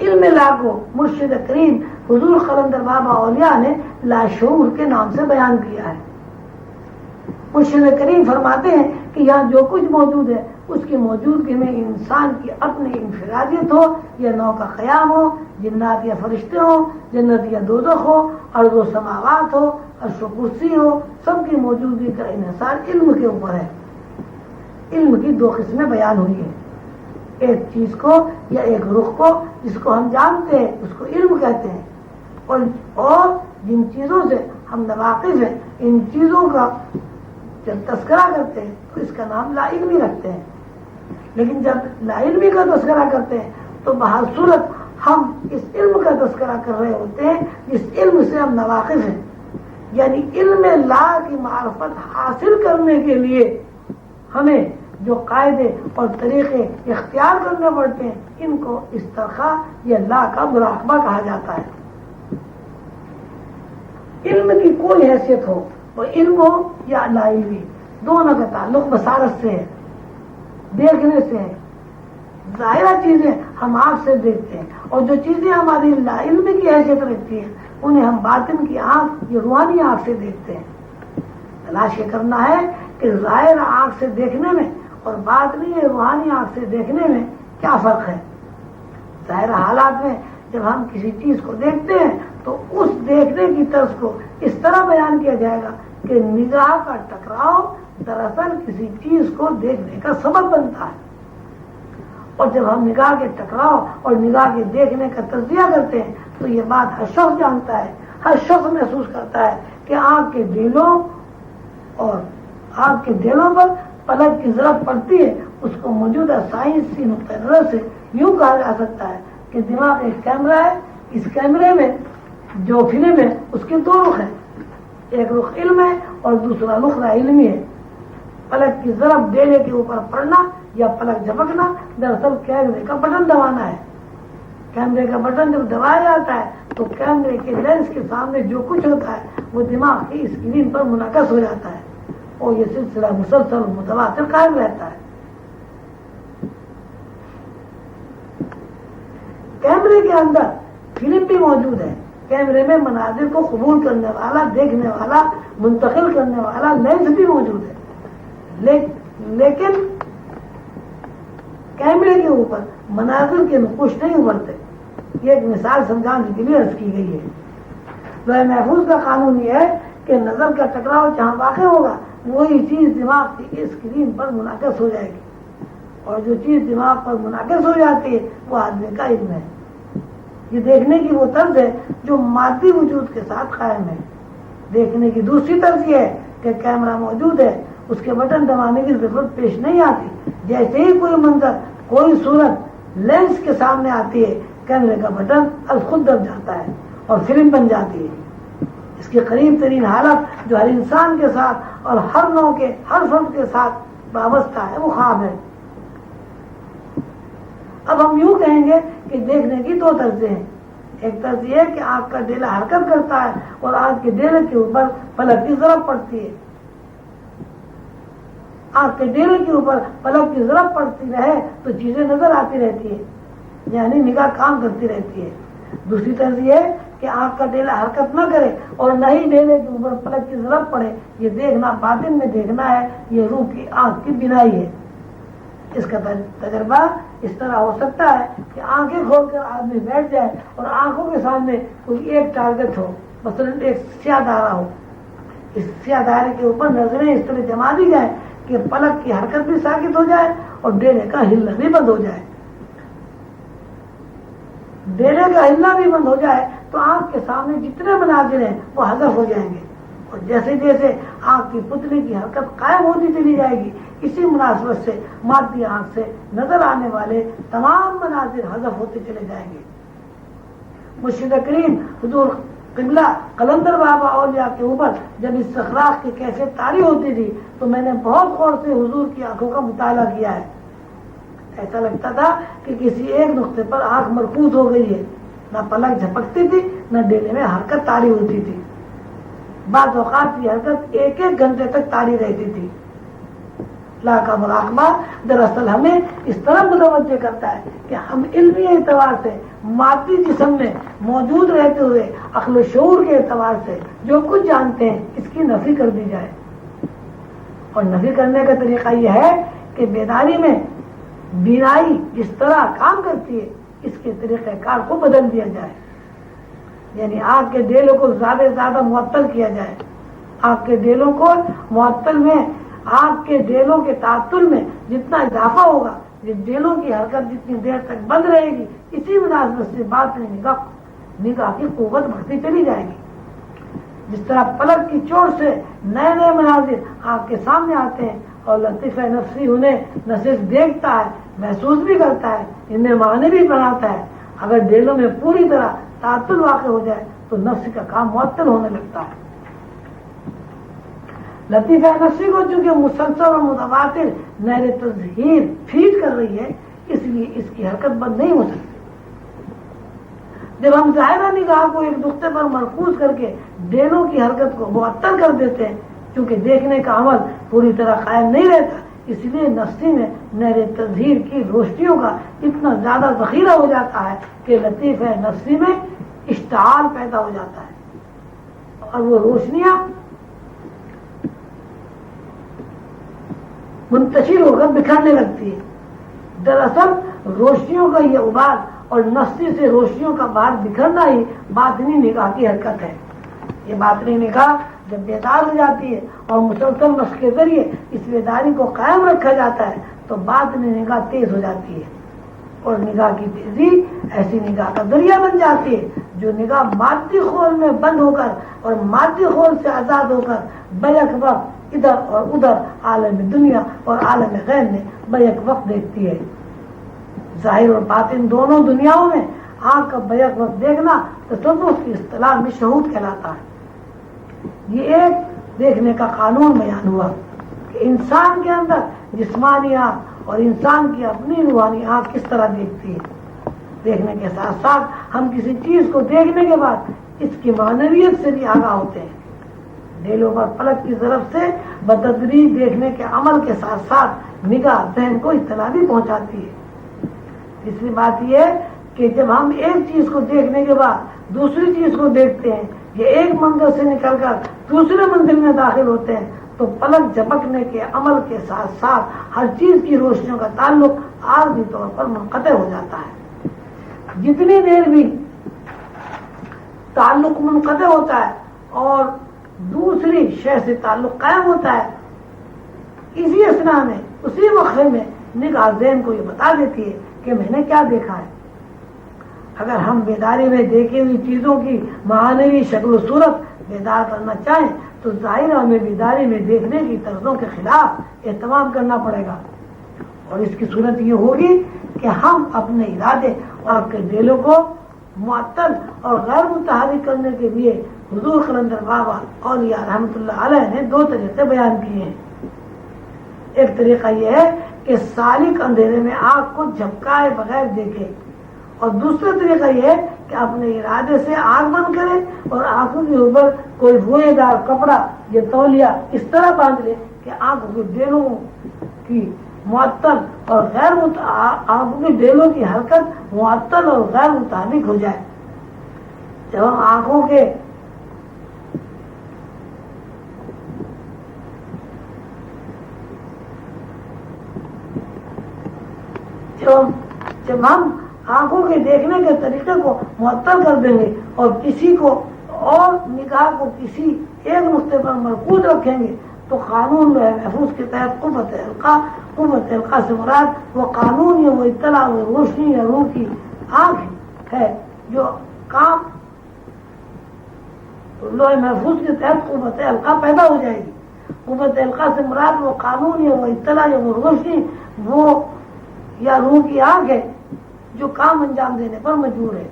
علم لا کو مرشد کریم، حضور خلندر بابا اولیاء نے لاشعور کے نام سے بیان کیا ہے۔ مرشد کریم فرماتے ہیں کہ یہاں جو کچھ موجود ہے، اس کی موجودگی میں انسان کی اپنی انفرادیت ہو یا نو کا قیام ہو، جنات یا فرشتے ہو جنت یا دوزخ ہو اور وہ سماوات ہو اور کرسی ہو، سب کی موجودگی کا انحصار علم کے اوپر ہے۔ علم کی دو قسمیں بیان ہوئی ہیں۔ ایک چیز کو یا ایک رخ کو جس کو ہم جانتے ہیں، اس کو علم کہتے ہیں۔ اور جن چیزوں سے ہم نواقف ہیں، ان چیزوں کا جب تذکرہ کرتے ہیں، تو اس کا نام لا علمی رکھتے ہیں۔ لیکن جب لا علمی کا تذکرہ کرتے ہیں، تو بہر صورت ہم اس علم کا تذکرہ کر رہے ہوتے ہیں، جس علم سے ہم نواقف ہیں۔ یعنی علم لا کی معرفت حاصل کرنے کے لیے ہمیں جو قاعدے اور طریقے اختیار کرنے پڑتے ہیں، ان کو استرخا یا لا کا مراقبہ کہا جاتا ہے۔ علم کی کوئی حیثیت ہو، وہ علم ہو یا لا علمی دونوں کا تعلق بسارت سے ہے، دیکھنے سے ہے۔ ظاہرہ چیزیں ہم آپ سے دیکھتے ہیں، اور جو چیزیں ہماری لا علم کی حیثیت رکھتی ہیں، انہیں ہم باطن کی آنکھ یا روحانی آنکھ سے دیکھتے ہیں۔ تلاش یہ کرنا ہے کہ ظاہر آنکھ سے دیکھنے میں اور بات نہیں ہے روحانی آنکھ سے دیکھنے میں کیا فرق ہے؟ ظاہر حالات میں جب ہم کسی چیز کو دیکھتے ہیں تو اس دیکھنے کی طرز کو اس طرح بیان کیا جائے گا کہ نگاہ کا ٹکراؤ دراصل کسی چیز کو دیکھنے کا سبب بنتا ہے۔ اور جب ہم نگاہ کے ٹکراؤ اور نگاہ کے دیکھنے کا تجزیہ کرتے ہیں تو یہ بات ہر شخص جانتا ہے، ہر شخص محسوس کرتا ہے کہ آپ کے دلوں اور آپ کے دلوں پر پلک کی ضرورت پڑتی ہے، اس کو موجودہ سائنسی نقطۂ نظر سے یوں کہا جا سکتا ہے کہ دماغ ایک کیمرہ ہے، اس کیمرے میں جو فلم ہے، اس کے دو رخ ہیں۔ ایک رخ علم ہے اور دوسرا رخ علمی ہے۔ پلک کی ضرب دینے کے اوپر پڑنا یا پلک جھپکنا دراصل کیمرے کا بٹن دبانا ہے۔ کیمرے کا بٹن جب دبایا جاتا ہے، تو کیمرے کے لینس کے سامنے جو کچھ ہوتا ہے، وہ دماغ کی اسکرین پر منعقد ہو جاتا ہے۔ اور یہ سلسلہ مسلسل متواتر قائم رہتا ہے۔ کیمرے کے اندر فلم بھی موجود ہے۔ کیمرے میں مناظر کو قبول کرنے والا، دیکھنے والا، منتقل کرنے والا لینس بھی موجود ہے۔ لیکن کیمرے کے اوپر مناظر کے نقوش نہیں ابھرتے یہ ایک مثال سمجھانے کے لیے عرض کی گئی ہے۔ محفوظ کا قانون یہ ہے کہ نظر کا ٹکراؤ جہاں واقع ہوگا وہی چیز دماغ کی اسکرین پر منعقد ہو جائے گی۔ اور جو چیز دماغ پر منعقد ہو جاتی ہے، وہ آدمی کا علم ہے۔ یہ دیکھنے کی وہ طرز ہے جو مادی وجود کے ساتھ قائم ہے۔ دیکھنے کی دوسری طرز یہ ہے کہ کیمرہ موجود ہے، اس کے بٹن دبانے کی ضرورت پیش نہیں آتی۔ جیسے ہی کوئی منظر، کوئی صورت لینس کے سامنے آتی ہے، کیمرے کا بٹن خود دب جاتا ہے اور فلم بن جاتی ہے۔ اس کے قریب ترین حالت جو ہر انسان کے ساتھ اور ہر نو کے ہر فرد کے ساتھ وابستہ ہے، وہ خواب ہے۔ اب ہم یوں کہیں گے کہ دیکھنے کی دو طرزیں ہیں۔ ایک طرز یہ کہ آگ کا ڈیلا حرکت کرتا ہے اور آگ کے ڈیلے کے اوپر پلک کی ضرورت پڑتی ہے۔ آگ کے ڈیلے کے اوپر پلک کی ضرورت پڑتی رہے تو چیزیں نظر آتی رہتی ہے یعنی نگاہ کام کرتی رہتی ہے دوسری طرز یہ کہ آنکھ کا ڈیلا حرکت نہ کرے اور نہ ہی ڈیلے کے اوپر پلک کی ضرورت پڑے، یہ دیکھنا باطن میں دیکھنا ہے، یہ روح کی آنکھ کی بنائی ہے۔ اس کا تجربہ اس طرح ہو سکتا ہے کہ آنکھیں کھول کر آدمی بیٹھ جائے اور آنکھوں کے سامنے کوئی ایک ٹارگیٹ ہو، مثلاً ایک سیاہ دارا ہو۔ اس سیاہ دارے کے اوپر نظریں اس طرح جما دی جائے کہ پلک کی حرکت بھی ساکت ہو جائے اور ڈیلے کا ہلنا بھی بند ہو جائے۔ ڈیلے کا ہلنا بھی بند ہو جائے تو آنکھ کے سامنے جتنے مناظر ہیں وہ حذف ہو جائیں گے۔ اور جیسے جیسے آنکھ کی پتلی کی حرکت قائم ہوتی چلی جائے گی، اسی مناسبت سے مادی آنکھ سے نظر آنے والے تمام مناظر حذف ہوتے چلے جائیں گے۔ مرشد کریم حضور قبلہ قلندر بابا اولیاء کے اوپر جب اس سخراخ کی کیسے تاری ہوتی تھی، تو میں نے بہت غور سے حضور کی آنکھوں کا مطالعہ کیا ہے۔ ایسا لگتا تھا کہ کسی ایک نقطے پر آنکھ مرکوز ہو گئی ہے۔ نہ پلک جھپکتی تھی نہ ڈیلے میں حرکت تاری ہوتی تھی بعض اوقات کی حرکت ایک ایک گھنٹے تک تاری رہتی تھی لا کا مراقبہ دراصل ہمیں اس طرح متوجہ کرتا ہے کہ ہم علمی اعتبار سے مادی جسم میں موجود رہتے ہوئے عقل و شعور کے اعتبار سے جو کچھ جانتے ہیں اس کی نفی کر دی جائے اور نفی کرنے کا طریقہ یہ ہے کہ بیداری میں بینائی جس طرح کام کرتی ہے اس کے طریقہ کار کو بدل دیا جائے۔ یعنی آگ کے ڈیلوں کو زیادہ سے زیادہ معطل کیا جائے۔ آگ کے ڈیلوں کو معطل میں، آگ کے ڈیلوں کے تعطل میں جتنا اضافہ ہوگا یہ ڈیلوں کی حرکت جتنی دیر تک بند رہے گی، اسی مناسبت سے بات میں نگاہ نگاہ کی قوت بڑھتی چلی جائے گی۔ جس طرح پلک کی چوٹ سے نئے نئے مناظر آپ کے سامنے آتے ہیں اور لطیف نفسی انہیں نہ صرف دیکھتا ہے، محسوس بھی کرتا ہے انہیں معنی بھی بناتا ہے۔ اگر ڈیلوں میں پوری طرح تعطل واقع ہو جائے، تو نفس کا کام معطل ہونے لگتا ہے۔ لطیفہ نفسی کو چونکہ مسلسل اور متواتر نئے تظہیر فیڈ کر رہی ہے، اس لیے اس کی حرکت بند نہیں ہو سکتی۔ جب ہم ظاہرہ نگاہ کو ایک نقطے پر مرکوز کر کے ڈیلوں کی حرکت کو معطل کر دیتے ہیں کیونکہ دیکھنے کا عمل پوری طرح قائم نہیں رہتا۔ اس لیے نفسی میں نئے تظہیر کی روشنیوں کا اتنا زیادہ ذخیرہ ہو جاتا ہے کہ لطیف ہے نفسی میں اشتعال پیدا ہو جاتا ہے۔ اور وہ روشنیاں منتشر ہو کر بکھرنے لگتی ہے دراصل روشنیوں کا یہ ابار اور نفسی سے روشنیوں کا باہر بکھرنا ہی باطنی نگاہ کی حرکت ہے۔ یہ باطنی نگاہ جب بیدار ہو جاتی ہے اور مسلسل نسخ کے ذریعے اس بیداری کو قائم رکھا جاتا ہے، تو باطنی نگاہ تیز ہو جاتی ہے۔ اور نگاہ کی تیزی ایسی نگاہ کا ذریعہ بن جاتی ہے جو نگاہ مادی خول میں بند ہو کر اور مادی خول سے آزاد ہو کر بیک وقت ادھر اور ادھر عالم دنیا اور عالم غیر میں بیک وقت دیکھتی ہے۔ ظاہر اور باطن دونوں دنیاؤں میں آنکھ کا بیک وقت دیکھنا تصوف کی اصطلاح میں شہود کہلاتا ہے۔ یہ ایک دیکھنے کا قانون بیان ہوا کہ انسان کے اندر جسمانی آنکھ اور انسان کی اپنی روحانی آنکھ کس طرح دیکھتی ہے؟ دیکھنے کے ساتھ ساتھ ہم کسی چیز کو دیکھنے کے بعد اس کی معنویت سے بھی آگاہ ہوتے ہیں۔ ڈیلوں پر پلک کی طرف سے بدری دیکھنے کے عمل کے ساتھ ساتھ نگاہ ذہن کو اطلاع بھی پہنچاتی ہے۔ تیسری بات یہ کہ جب ہم ایک چیز کو دیکھنے کے بعد دوسری چیز کو دیکھتے ہیں، یہ ایک منزل سے نکل کر دوسرے منزل میں داخل ہوتے ہیں، تو پلک جھپکنے کے عمل کے ساتھ ساتھ ہر چیز کی روشنیوں کا تعلق عارضی طور پر منقطع ہو جاتا ہے۔ جتنی دیر بھی تعلق منقطع ہوتا ہے اور دوسری شے سے تعلق قائم ہوتا ہے، اسی اسنا میں، اسی وقفے میں نگاہ ذہن کو یہ بتا دیتی ہے کہ میں نے کیا دیکھا ہے۔ اگر ہم بیداری میں دیکھی ہوئی چیزوں کی مہانوی شکل و صورت بیدار کرنا چاہیں، تو ظاہر ہمیں بیداری میں دیکھنے کی طرزوں کے خلاف اہتمام کرنا پڑے گا۔ اور اس کی صورت یہ ہوگی کہ ہم اپنے ارادے اور دلوں کو معطل اور غیر متحرک کرنے کے لیے حضور خلندر بابا اور یا رحمت اللہ علیہ نے دو طریقے بیان کیے ہیں۔ ایک طریقہ یہ ہے کہ سالک اندھیرے میں آگ کو جھپکائے بغیر دیکھے۔ اور دوسرا طریقہ یہ ہے کہ اپنے ارادے سے آگ بند کرے اور آنکھوں کے اوپر کوئی بوئے دار کپڑا یا تولیا اس طرح باندھ لے کہ آنکھوں کے ڈیلوں کی معطل اور غیر آنکھوں کے ڈیلوں کی حرکت معطل اور غیر مطابق ہو جائے۔ جب ہم آنکھوں کے جب ہم آنکھوں کے دیکھنے کے طریقے کو معطل کر دیں گے اور کسی کو اور نکاح کو کسی ایک نقطے پر مرکوز رکھیں گے تو قانون جو ہے محفوظ کے تحت قوت القا قوت القا سے مراد وہ قانون یا وہ اطلاع، وہ روشنی یا روح کی آنکھ ہے جو کام لوہے محفوظ کے تحت قوت القا پیدا ہو جائے گی۔ قوت القا سے مراد وہ قانون یا وہ اطلاع یا وہ روشنی، وہ یا روح کی آنکھ ہے جو کام انجام دینے پر مجبور ہے۔